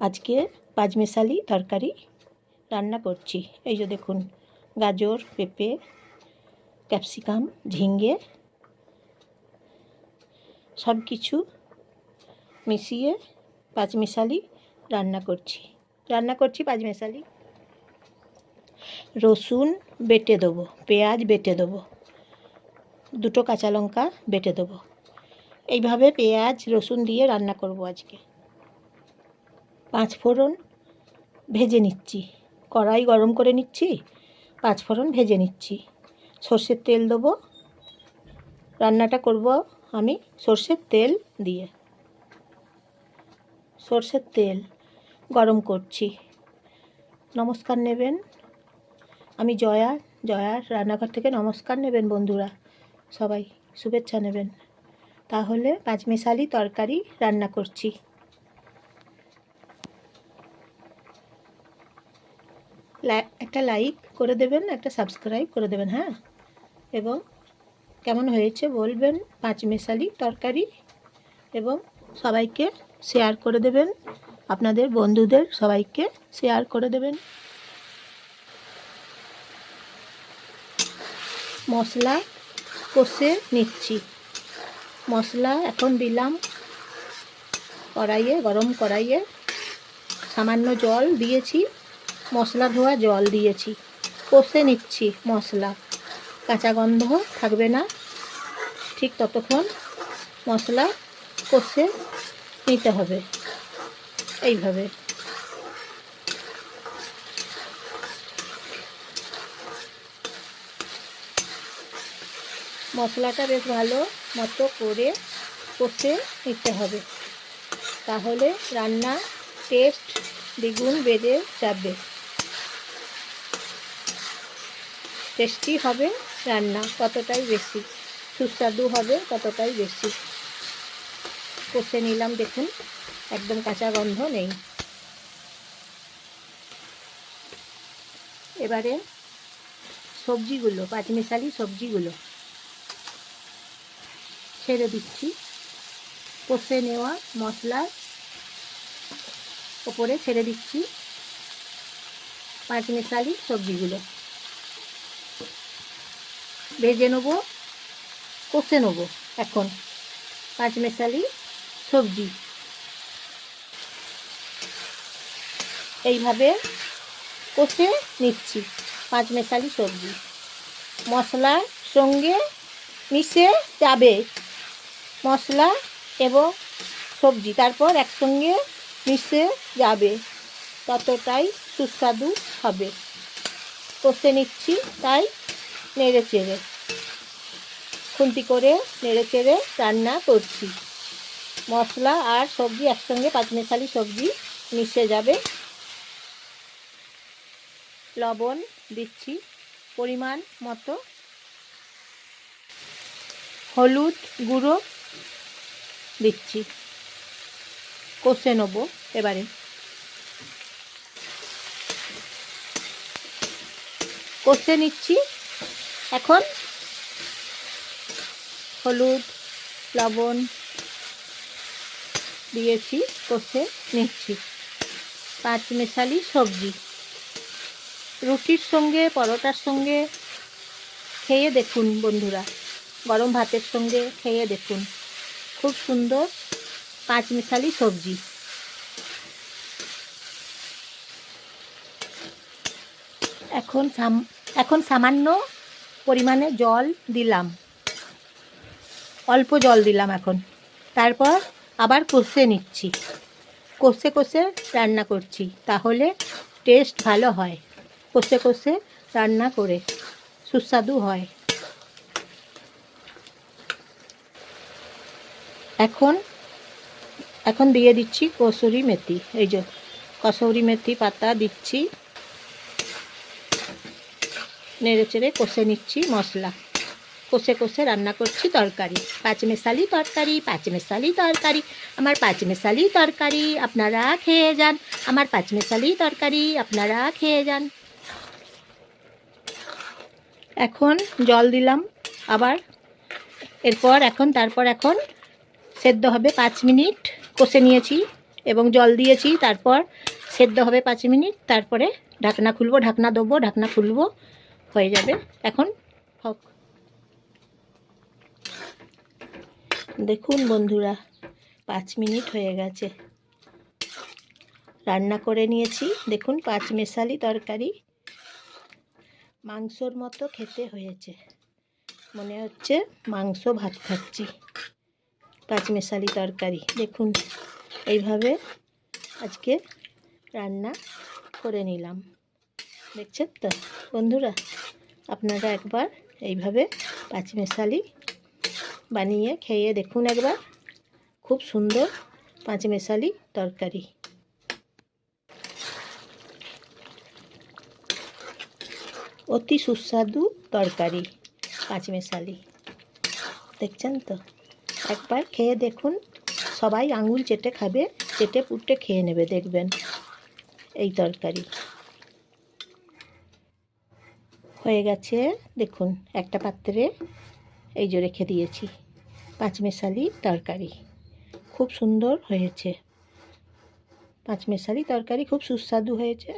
আজকে পাঁচমেশালি তরকারি রান্না করছি। এই যে দেখুন, গাজর, পেঁপে, ক্যাপসিকাম ঝিঙ্গে সব কিছু মিশিয়ে পাঁচমেশালি রান্না করছি। রান্না করছি পাঁচমেশালি। রসুন বেটে দেবো, পেঁয়াজ বেটে দেবো, দুটো কাঁচা লঙ্কা বেটে দেবো। এইভাবে পেঁয়াজ, রসুন দিয়ে রান্না করব আজকে। পাঁচ ফোড়ন ভেজে নিচ্ছি। কড়াই গরম করে নিচ্ছি, পাঁচ ফোড়ন ভেজে নিচ্ছি। সর্ষের তেল দেবো। রান্নাটা করব আমি সর্ষের তেল দিয়ে। সর্ষের তেল গরম করছি। নমস্কার নেবেন। আমি জয়া, জয়ার রান্নাঘর থেকে নমস্কার নেবেন বন্ধুরা। সবাই শুভেচ্ছা নেবেন। তাহলে পাঁচমেশালি তরকারি রান্না করছি। একটা লাইক করে দেবেন, একটা সাবস্ক্রাইব করে দেবেন হ্যাঁ? এবং কেমন হয়েছে বলবেন, পাঁচমেশালি তরকারি এবং সবাইকে শেয়ার করে দেবেন, আপনাদের বন্ধুদের সবাইকে শেয়ার করে দেবেন। মশলা কষে নিচ্ছি। মশলা এখন দিলাম কড়াইয়ে, গরম কড়াইয়ে। সামান্য জল দিয়েছি। মশলা ধোয়া, জল দিয়েছি। কষে নিচ্ছি মশলা। কাঁচা গন্ধ থাকবে না। ঠিক ততক্ষণ মশলা কষে নিতে হবে। এইভাবে। মশলাটা বেশ ভালো মতো করে কষে নিতে হবে। তাহলে রান্না টেস্ট দ্বিগুণ বেড়ে যাবে। টেস্টি হবে রান্না ততটাই বেশি। সুস্বাদু হবে, ততটাই বেশি। কষে নিলাম, দেখুন, একদম কাঁচা গন্ধ নেই। এবারে সবজিগুলো, পাঁচমিশালি সবজিগুলো ছেড়ে দিচ্ছি। কষে নেওয়া মশলার ওপরে ছেড়ে দিচ্ছি পাঁচমিশালি সবজিগুলো। ভেজে নেব, কষে নেব এখন পাঁচমেশালি সবজি। এইভাবে কষে নিচ্ছি পাঁচমেশালি সবজি। মশলার সঙ্গে মিশে যাবে মশলা এবং সবজি, তারপর একসঙ্গে মিশে যাবে, ততটাই সুস্বাদু হবে। কষে নিচ্ছি, তাই নেড়ে চেড়ে। খুন্তি করে নেড়ে চেড়ে রান্না করছি। মশলা আর সবজি, একসঙ্গে পাঁচমেশালি সবজি মিশে যাবে। লবণ দিচ্ছি পরিমাণ মতো। হলুদ গুঁড়ো দিচ্ছি। কষে নেব এবারে। কষে নিচ্ছি এখন হলুদ, লবণ দিয়েছি, কষে নিচ্ছি। পাঁচ মেশালি সবজি। রুটির সঙ্গে, পরোটার সঙ্গে খেয়ে দেখুন বন্ধুরা। গরম ভাতের সঙ্গে খেয়ে দেখুন। খুব সুন্দর পাঁচ মিশালি সবজি। এখন সাম এখন সামান্য পরিমাণে জল দিলাম। অল্প জল দিলাম এখন। তারপর আবার কষে নিচ্ছি। কষে কষে রান্না করছি, তাহলে টেস্ট ভালো হয়। কষে কষে রান্না করে সুস্বাদু হয়। এখন এখন দিয়ে দিচ্ছি কসুরি মেথি। এই যে কসুরি মেথি পাতা দিচ্ছি। নেড়ে চেড়ে কষে নিচ্ছি মশলা। কষে কষে রান্না করছি তরকারি। পাঁচমেশালি তরকারি পাঁচমেশালি তরকারি, আমার পাঁচমেশালি তরকারি আপনারা খেয়ে যান। আমার পাঁচমেশালি তরকারি আপনারা খেয়ে যান। এখন জল দিলাম আবার। এরপর এখন, তারপর এখন সেদ্ধ হবে পাঁচ মিনিট। কষে নিয়েছি এবং জল দিয়েছি, তারপর সেদ্ধ হবে পাঁচ মিনিট। তারপরে ঢাকনা খুলবো, ঢাকনা দেবো ঢাকনা খুলবো। হয়ে যাবে। এখন হোক দেখুন বন্ধুরা, পাঁচ মিনিট হয়ে গেছে। রান্না করে নিয়েছি। দেখুন পাঁচ মেশালি তরকারি। মাংসর মতো খেতে হয়েছে। মনে হচ্ছে মাংস ভাত খাচ্ছি। পাঁচ মেশালি তরকারি। দেখুন, এইভাবে আজকে রান্না করে নিলাম। দেখছেন তো বন্ধুরা? আপনারা একবার এইভাবে পাঁচ মেশালি বানিয়ে খেয়ে দেখুন একবার। খুব সুন্দর পাঁচ মেশালি তরকারি। অতি সুস্বাদু তরকারি পাঁচমেশালি। দেখছেন তো? একবার খেয়ে দেখুন। সবাই আঙুল চেটে খাবে, চেটে পুটে খেয়ে নেবে, দেখবেন এই তরকারি। হয়ে গেছে। দেখুন, একটা পাত্রে এই যে রেখে দিয়েছি পাঁচমেশালি তরকারি। খুব সুন্দর হয়েছে। পাঁচমেশালি তরকারি খুব সুস্বাদু হয়েছে।